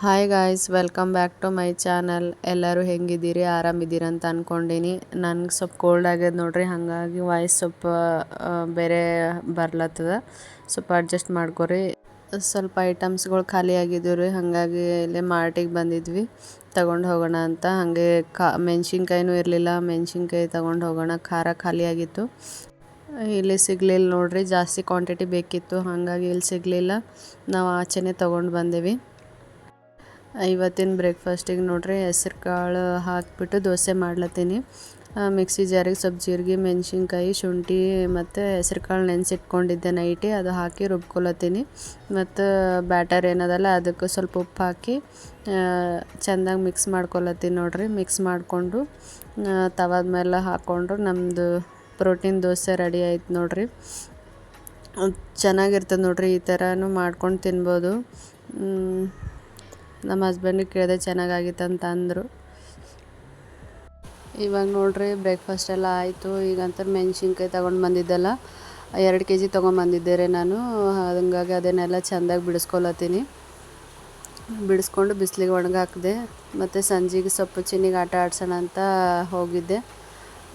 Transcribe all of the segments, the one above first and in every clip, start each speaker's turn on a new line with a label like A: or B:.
A: Hi guys welcome back to my channel ಎಲ್ಲರೂ ಹೆಂಗಿದ್ದೀರಿ? ಆರಾಮಿದ್ದೀರಿ ಅಂತ ಅಂದ್ಕೊಂಡೀನಿ ನನಗೆ ಸ್ವಲ್ಪ ಕೋಲ್ಡ್ ಆಗ್ಯದ ನೋಡ್ರಿ. ಹಾಗಾಗಿ ವಾಯ್ಸ್ ಸ್ವಲ್ಪ ಬೇರೆ ಬರ್ಲತ್ತದ. ಸ್ವಲ್ಪ ಅಡ್ಜಸ್ಟ್ ಮಾಡ್ಕೊರಿ. ಸ್ವಲ್ಪ ಐಟಮ್ಸ್ಗಳು ಖಾಲಿ ಆಗಿದ್ವು ರೀ ಹಾಗಾಗಿ ಇಲ್ಲೇ ಮಾರ್ಟಿಗೆ ಬಂದಿದ್ವಿ. ತಗೊಂಡು ಹೋಗೋಣ ಅಂತ. ಹಾಗೆ ಕಾ, ಮೆಣಸಿನ್ಕಾಯಿನೂ ಇರಲಿಲ್ಲ. ಮೆಣಸಿನ್ಕಾಯಿ ತಗೊಂಡು ಹೋಗೋಣ. ಖಾರ ಖಾಲಿ ಆಗಿತ್ತು. ಇಲ್ಲಿ ಸಿಗಲಿಲ್ಲ ನೋಡ್ರಿ. ಜಾಸ್ತಿ ಕ್ವಾಂಟಿಟಿ ಬೇಕಿತ್ತು. ಹಾಗಾಗಿ ಇಲ್ಲಿ ಸಿಗಲಿಲ್ಲ. ನಾವು ಆಚೆನೇ ತೊಗೊಂಡು ಬಂದೀವಿ. ಇವತ್ತಿನ ಬ್ರೇಕ್ಫಾಸ್ಟಿಗೆ ನೋಡ್ರಿ ಹೆಸ್ರು ಕಾಳು ಹಾಕಿಬಿಟ್ಟು ದೋಸೆ ಮಾಡ್ಲತ್ತೀನಿ. ಮಿಕ್ಸಿ ಜಾರಿಗೆ ಸ್ವಲ್ಪ ಜೀರಿಗೆ, ಮೆಣಸಿನ್ಕಾಯಿ, ಶುಂಠಿ ಮತ್ತು ಹೆಸ್ರು ಕಾಳು ನೆನೆಸಿಟ್ಕೊಂಡಿದ್ದೆ ನೈಟಿ, ಅದು ಹಾಕಿ ರುಬ್ಕೊಳತ್ತೀನಿ ಮತ್ತು ಬ್ಯಾಟರ್ ಏನದಲ್ಲ ಅದಕ್ಕೆ ಸ್ವಲ್ಪ ಉಪ್ಪು ಹಾಕಿ ಚೆಂದಾಗಿ ಮಿಕ್ಸ್ ಮಾಡ್ಕೊಳತ್ತೀನಿ ನೋಡ್ರಿ. ಮಿಕ್ಸ್ ಮಾಡಿಕೊಂಡು ತವಾದ ಮೇಲೆ ಹಾಕ್ಕೊಂಡು ನಮ್ಮದು ಪ್ರೋಟೀನ್ ದೋಸೆ ರೆಡಿ ಆಯ್ತು ನೋಡ್ರಿ. ಚೆನ್ನಾಗಿರ್ತದೆ ನೋಡ್ರಿ, ಈ ಥರನೂ ಮಾಡ್ಕೊಂಡು ತಿನ್ಬೋದು. ನಮ್ಮ ಹಸ್ಬೆಂಡಿಗೆ ಕೇಳಿದೆ ಚೆನ್ನಾಗಾಗಿತ್ತು ಅಂತ ಅಂದರು. ಇವಾಗ ನೋಡ್ರಿ ಬ್ರೇಕ್ಫಾಸ್ಟ್ ಎಲ್ಲ ಆಯಿತು. ಈಗಂತ ಮೆಣಸಿನ್ಕಾಯಿ ತೊಗೊಂಡು ಬಂದಿದ್ದೆಲ್ಲ. ಎರಡು ಕೆ ಜಿ ತೊಗೊಂಬಂದಿದ್ದೆ ರೀ ನಾನು. ಹಂಗಾಗಿ ಅದನ್ನೆಲ್ಲ ಚೆಂದಾಗಿ ಬಿಡಿಸ್ಕೊಳತ್ತೀನಿ. ಬಿಡಿಸ್ಕೊಂಡು ಬಿಸಿಲಿಗೆ ಒಣಗಾಕಿದೆ ಮತ್ತು ಸಂಜೆಗೆ ಸೊಪ್ಪು ಚಿನ್ನಿಗೆ ಆಟ ಆಡ್ಸೋಣ ಅಂತ ಹೋಗಿದ್ದೆ.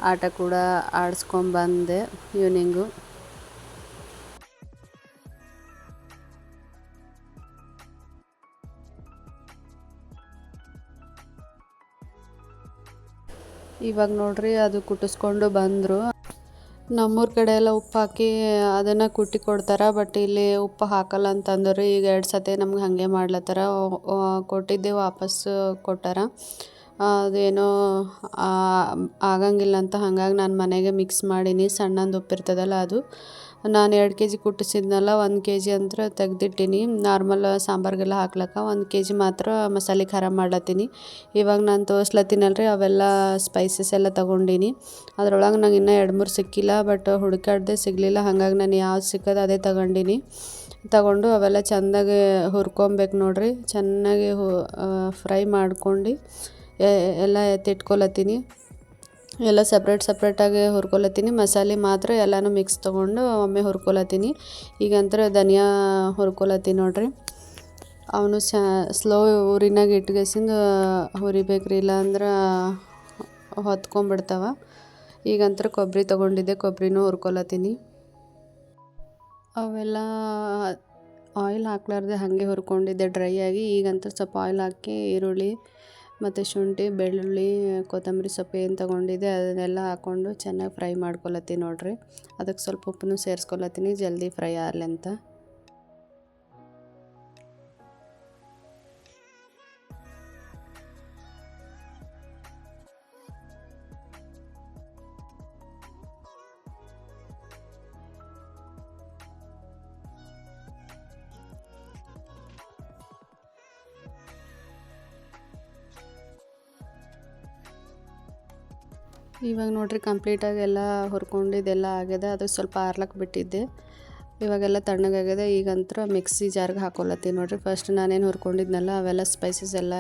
A: ಆಟ ಕೂಡ ಆಡಿಸ್ಕೊಂಬಂದೆ ಈವ್ನಿಂಗು ಇವಾಗ ನೋಡ್ರಿ ಅದು ಕುಟ್ಟಿಸ್ಕೊಂಡು ಬಂದರು. ನಮ್ಮೂರ ಕಡೆ ಎಲ್ಲ ಉಪ್ಪು ಹಾಕಿ ಅದನ್ನು ಕುಟ್ಟಿ ಕೊಡ್ತಾರೆ ಬಟ್ ಇಲ್ಲಿ ಉಪ್ಪು ಹಾಕಲ್ಲ ಅಂತಂದ್ರೆ. ಈಗ ಎರಡು ಸತಿ ನಮ್ಗೆ ಹಾಗೆ ಮಾಡ್ಲತ್ತಾರ. ಕೊಟ್ಟಿದ್ದೆ ವಾಪಸ್ ಕೊಟ್ಟಾರ. ಅದೇನೋ ಆಗಂಗಿಲ್ಲ ಅಂತ ಹಾಗಾಗಿ ನಾನು ಮನೆಗೆ ಮಿಕ್ಸ್ ಮಾಡೀನಿ. ಸಣ್ಣಂದು ಉಪ್ಪು ಇರ್ತದಲ್ಲ ಅದು. ನಾನು ಎರಡು ಕೆ ಜಿ ಕುಟ್ಟಿಸಿದ್ನಲ್ಲ, ಒಂದು ಕೆ ಜಿ ಅಂತ ತೆಗ್ದಿಟ್ಟೀನಿ. ನಾರ್ಮಲ್ ಸಾಂಬಾರ್ಗೆಲ್ಲ ಹಾಕ್ಲಕ್ಕ, ಒಂದು ಕೆ ಜಿ ಮಾತ್ರ ಮಸಾಲೆ ಖಾರ ಮಾಡ್ಲತ್ತೀನಿ. ಇವಾಗ ನಾನು ತೋರಿಸ್ಲತ್ತೀನಲ್ರಿ, ಅವೆಲ್ಲ ಸ್ಪೈಸಸ್ ಎಲ್ಲ ತೊಗೊಂಡೀನಿ. ಅದ್ರೊಳಗೆ ನಂಗೆ ಇನ್ನೂ ಎರಡು ಮೂರು ಸಿಕ್ಕಿಲ್ಲ ಬಟ್ ಹುಡುಕಾಡ್ದೆ ಸಿಗಲಿಲ್ಲ. ಹಾಗಾಗಿ ನಾನು ಯಾವ್ದು ಸಿಕ್ಕದ ಅದೇ ತಗೊಂಡೀನಿ. ತಗೊಂಡು ಅವೆಲ್ಲ ಚೆಂದಾಗಿ ಹುರ್ಕೊಬೇಕು ನೋಡ್ರಿ. ಚೆನ್ನಾಗಿ ಫ್ರೈ ಮಾಡ್ಕೊಂಡು ಎಲ್ಲ ಎತ್ತಿಟ್ಕೊಳತ್ತೀನಿ ಎಲ್ಲ ಸಪ್ರೇಟ್ ಸಪ್ರೇಟಾಗಿ ಹುರ್ಕೊಳತ್ತೀನಿ ಮಸಾಲೆ ಮಾತ್ರ ಎಲ್ಲನೂ ಮಿಕ್ಸ್ ತೊಗೊಂಡು ಒಮ್ಮೆ ಹುರ್ಕೊಳತ್ತೀನಿ ಈಗಂತರ ಧನಿಯಾ ಹುರ್ಕೊಳತ್ತೀನಿ ನೋಡ್ರಿ. ಅವನು ಸ್ಲೋ ಊರಿನಾಗ ಇಟ್ಗೆಸಿಂದ ಹುರಿಬೇಕ್ರಿ, ಇಲ್ಲಾಂದ್ರೆ ಹೊತ್ಕೊಂಡ್ಬಿಡ್ತಾವ ಈಗಂತರ ಕೊಬ್ಬರಿ ತೊಗೊಂಡಿದ್ದೆ ಕೊಬ್ಬರಿನೂ ಹುರ್ಕೊಳತ್ತೀನಿ ಅವೆಲ್ಲ ಆಯಿಲ್ ಹಾಕ್ಲಾರ್ದೆ ಹಾಗೆ ಹುರ್ಕೊಂಡಿದ್ದೆ ಡ್ರೈ ಆಗಿ. ಈಗಂತ ಸ್ವಲ್ಪ ಆಯಿಲ್ ಹಾಕಿ ಈರುಳ್ಳಿ ಮತ್ತು ಶುಂಠಿ, ಬೆಳ್ಳುಳ್ಳಿ, ಕೊತ್ತಂಬರಿ ಸೊಪ್ಪು ಏನು ತೊಗೊಂಡಿದ್ದೆ ಅದನ್ನೆಲ್ಲ ಹಾಕ್ಕೊಂಡು ಚೆನ್ನಾಗಿ ಫ್ರೈ ಮಾಡ್ಕೊಳತ್ತೀನಿ ನೋಡಿರಿ. ಅದಕ್ಕೆ ಸ್ವಲ್ಪ ಉಪ್ಪನ್ನು ಸೇರಿಸ್ಕೊಳತ್ತೀನಿ, ಜಲ್ದಿ ಫ್ರೈ ಆಗಲಿ ಅಂತ. ಇವಾಗ ನೋಡ್ರಿ ಕಂಪ್ಲೀಟಾಗಿ ಎಲ್ಲ ಹುರ್ಕೊಂಡಿದ್ದೆಲ್ಲ ಆಗ್ಯದ. ಅದು ಸ್ವಲ್ಪ ಆರ್ಲಕ್ಕೆ ಬಿಟ್ಟಿದ್ದೆ. ಇವಾಗೆಲ್ಲ ತಣ್ಣಗಾಗಿದೆ ಈಗಂತರ ಮಿಕ್ಸಿ ಜಾರ್ಗೆ ಹಾಕೊಳತ್ತೀನಿ ನೋಡ್ರಿ. ಫಸ್ಟ್ ನಾನೇನು ಹುರ್ಕೊಂಡಿದ್ನಲ್ಲ, ಅವೆಲ್ಲ ಸ್ಪೈಸಸ್ ಎಲ್ಲ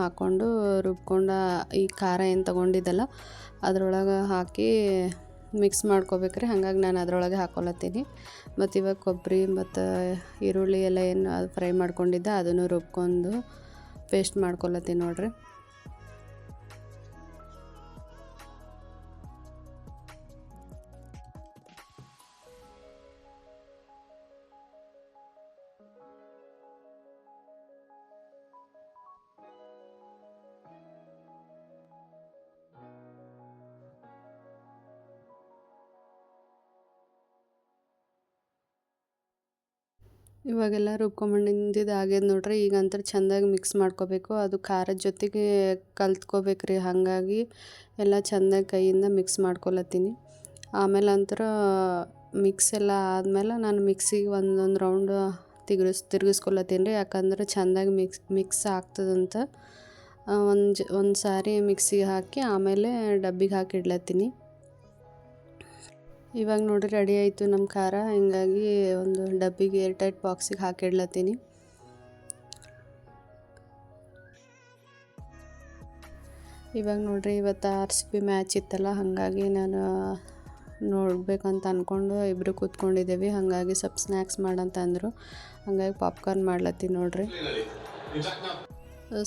A: ಹಾಕ್ಕೊಂಡು ರುಬ್ಕೊಂಡು ಈ ಖಾರ ಏನು ತೊಗೊಂಡಿದ್ದಲ್ಲ, ಅದರೊಳಗೆ ಹಾಕಿ ಮಿಕ್ಸ್ ಮಾಡ್ಕೋಬೇಕ್ರಿ. ಹಾಗಾಗಿ ನಾನು ಅದರೊಳಗೆ ಹಾಕೊಳತ್ತೀನಿ ಮತ್ತು ಇವಾಗ ಕೊಬ್ಬರಿ ಮತ್ತು ಈರುಳ್ಳಿ ಎಲ್ಲ ಏನು ಅದು ಫ್ರೈ ಮಾಡ್ಕೊಂಡಿದ್ದೆ, ಅದನ್ನು ರುಬ್ಕೊಂಡು ಪೇಸ್ಟ್ ಮಾಡ್ಕೊಳತ್ತೀನಿ ನೋಡ್ರಿ. ಇವಾಗೆಲ್ಲ ರುಬ್ಕೊಂಬಂದಿದ್ದು ಆಗ್ಯದ ನೋಡ್ರಿ ಈಗ ಅಂತರ ಚೆಂದಾಗಿ ಮಿಕ್ಸ್ ಮಾಡ್ಕೋಬೇಕು. ಅದು ಖಾರದ ಜೊತೆಗೆ ಕಲ್ತ್ಕೋಬೇಕ್ರಿ. ಹಾಗಾಗಿ ಎಲ್ಲ ಚೆಂದಾಗಿ ಕೈಯಿಂದ ಮಿಕ್ಸ್ ಮಾಡ್ಕೊಳತ್ತೀನಿ ಆಮೇಲೆ ಅಂತರ ಮಿಕ್ಸ್ ಎಲ್ಲ ಆದಮೇಲೆ ನಾನು ಮಿಕ್ಸಿಗೆ ಒಂದೊಂದು ರೌಂಡ್ ತಿರುಗಿಸ್ ತಿರ್ಗಿಸ್ಕೊಳತ್ತೀನಿ ರೀ. ಯಾಕಂದ್ರೆ ಚೆಂದಾಗಿ ಮಿಕ್ಸ್ ಮಿಕ್ಸ್ ಆಗ್ತದಂತ. ಒಂದು ಒಂದು ಸಾರಿ ಮಿಕ್ಸಿಗೆ ಹಾಕಿ ಆಮೇಲೆ ಡಬ್ಬಿಗೆ ಹಾಕಿ ಇಡ್ಲತ್ತೀನಿ ಇವಾಗ ನೋಡಿ ರೆಡಿ ಆಯಿತು ನಮ್ಮ ಖಾರ. ಹಿಂಗಾಗಿ ಒಂದು ಡಬ್ಬಿಗೆ ಏರ್ ಟೈಟ್ ಬಾಕ್ಸಿಗೆ ಹಾಕಿಡ್ಲತ್ತೀನಿ. ಇವಾಗ ನೋಡ್ರಿ ಇವತ್ತು ಆರ್ ಸಿ ಬಿ ಮ್ಯಾಚ್ ಇತ್ತಲ್ಲ, ಹಾಗಾಗಿ ನಾನು ನೋಡಬೇಕಂತ ಅಂದ್ಕೊಂಡು ಇಬ್ಬರು ಕೂತ್ಕೊಂಡಿದ್ದೀವಿ. ಹಾಗಾಗಿ ಸ್ವಲ್ಪ ಸ್ನ್ಯಾಕ್ಸ್ ಮಾಡಂತ ಅಂದರು. ಹಾಗಾಗಿ ಪಾಪ್ಕಾರ್ನ್ ಮಾಡ್ಲತ್ತೀನಿ ನೋಡ್ರಿ.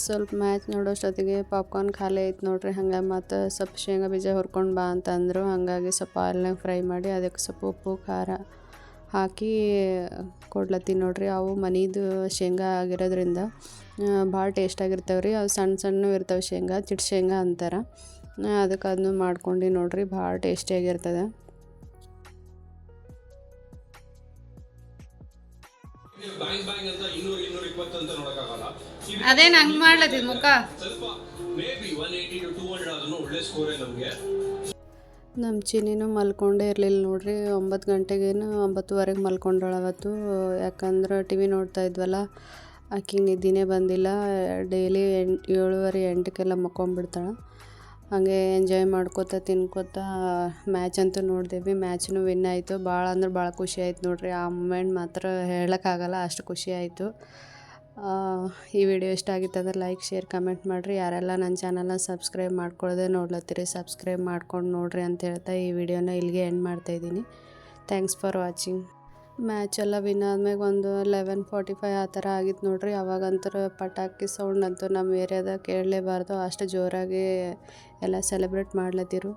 A: ಸ್ವಲ್ಪ ಮ್ಯಾಚ್ ನೋಡೋಷ್ಟೊತ್ತಿಗೆ ಪಾಪ್ಕಾರ್ನ್ ಖಾಲಿ ಐತೆ ನೋಡ್ರಿ, ಹಂಗೆ ಮತ್ತು ಸ್ವಲ್ಪ ಶೇಂಗಾ ಬೀಜ ಹುರ್ಕೊಂಡು ಬಾ ಅಂತಂದರು. ಹಾಗಾಗಿ ಸ್ವಲ್ಪ ಆಯಿಲ್ನಾಗ ಫ್ರೈ ಮಾಡಿ ಅದಕ್ಕೆ ಸ್ವಲ್ಪ ಉಪ್ಪು, ಖಾರ ಹಾಕಿ ಕೊಡ್ಲತ್ತೀನಿ ನೋಡ್ರಿ. ಅವು ಮನೀದು ಶೇಂಗಾ ಆಗಿರೋದ್ರಿಂದ ಭಾಳ ಟೇಸ್ಟಾಗಿರ್ತವೆ ರೀ. ಅವು ಸಣ್ಣ ಸಣ್ಣ ಇರ್ತವೆ ಶೇಂಗಾ, ಚಿಟ್ ಶೇಂಗಾ ಅಂತಾರೆ. ಅದಕ್ಕೆ ಅದನ್ನು ಮಾಡ್ಕೊಂಡು ನೋಡ್ರಿ, ಭಾಳ ಟೇಸ್ಟಿಯಾಗಿರ್ತದೆ
B: ಬ್ಯಾಂಗ್ ಬ್ಯಾಂಗ್ ಅಂತ ಇನ್ನೂರು ಇನ್ನೂರ ಇಪ್ಪತ್ತು ಅಂತ ನೋಡಕ್ಕಾಗಲ್ಲ. ಇದು
A: ಅದೇನು ಹಂಗೆ ಮಾಡ್ಲತ್ತಿದ್ ಮುಖ.
B: ಸ್ವಲ್ಪ maybe one eighty to two hundred ಆದ್ರೂ ಒಳ್ಳೆ ಸ್ಕೋರೇ ನಮಗೆ.
A: ನಮ್ಮ ಚಿನ್ನಿನೂ ಮಲ್ಕೊಂಡೇ ಇರಲಿಲ್ಲ ನೋಡ್ರಿ. ಒಂಬತ್ತು ಗಂಟೆಗೇನು ಒಂಬತ್ತುವರೆಗೆ ಮಲ್ಕೊಂಡಳು ಅವತ್ತು. ಯಾಕಂದ್ರೆ ಟಿ ವಿ ನೋಡ್ತಾ ಇದ್ವಲ್ಲ ಆಕಿಗೆ ನಿದ್ದಿನೇ ಬಂದಿಲ್ಲ. ಡೈಲಿ ಎಂಟು ಏಳುವರೆ ಎಂಟಕ್ಕೆಲ್ಲ ಮಕ್ಕೊಂಬಿಡ್ತಾಳೆ ಹಾಗೆ ಎಂಜಾಯ್ ಮಾಡ್ಕೋತ, ತಿನ್ಕೋತ ಮ್ಯಾಚ್ ಅಂತೂ ನೋಡಿದೆವಿ. ಮ್ಯಾಚ್ನು ವಿನ್ ಆಯಿತು. ಭಾಳ ಅಂದ್ರೆ ಭಾಳ ಖುಷಿ ಆಯ್ತು ನೋಡಿರಿ. ಆ ಮೂಮೆಂಟ್ ಮಾತ್ರ ಹೇಳೋಕ್ಕಾಗಲ್ಲ, ಅಷ್ಟು ಖುಷಿ ಆಯಿತು. ಈ ವಿಡಿಯೋ ಇಷ್ಟ ಆಗಿತ್ತು ಅಂದ್ರೆ ಲೈಕ್ ಶೇರ್ ಕಮೆಂಟ್ ಮಾಡಿರಿ. ಯಾರೆಲ್ಲ ನನ್ನ ಚಾನಲ್ನ ಸಬ್ಸ್ಕ್ರೈಬ್ ಮಾಡ್ಕೊಳ್ಳೋದೆ ನೋಡ್ಲತ್ತೀರಿ ಸಬ್ಸ್ಕ್ರೈಬ್ ಮಾಡ್ಕೊಂಡು ನೋಡಿರಿ ಅಂತ ಹೇಳ್ತಾ ಈ ವಿಡಿಯೋನ ಇಲ್ಲಿಗೆ ಎಂಡ್ ಮಾಡ್ತಾಯಿದ್ದೀನಿ ಥ್ಯಾಂಕ್ಸ್ ಫಾರ್ ವಾಚಿಂಗ್ ಮ್ಯಾಚ್ ಎಲ್ಲ ವಿನ್ ಆದ್ಮೇಲೆ ಒಂದು ಲೆವೆನ್ ಫಾರ್ಟಿ ಫೈವ್ ಆ ಥರ ಆಗಿತ್ತು ನೋಡ್ರಿ. ಅವಾಗಂತೂ ಪಟಾಕಿ ಸೌಂಡ್ ಅಂತೂ ನಮ್ಮ ಏರಿಯಾದಾಗ ಕೇಳಲೇಬಾರ್ದು. ಅಷ್ಟು ಜೋರಾಗಿ ಎಲ್ಲ ಸೆಲೆಬ್ರೇಟ್ ಮಾಡ್ಲತ್ತಿರು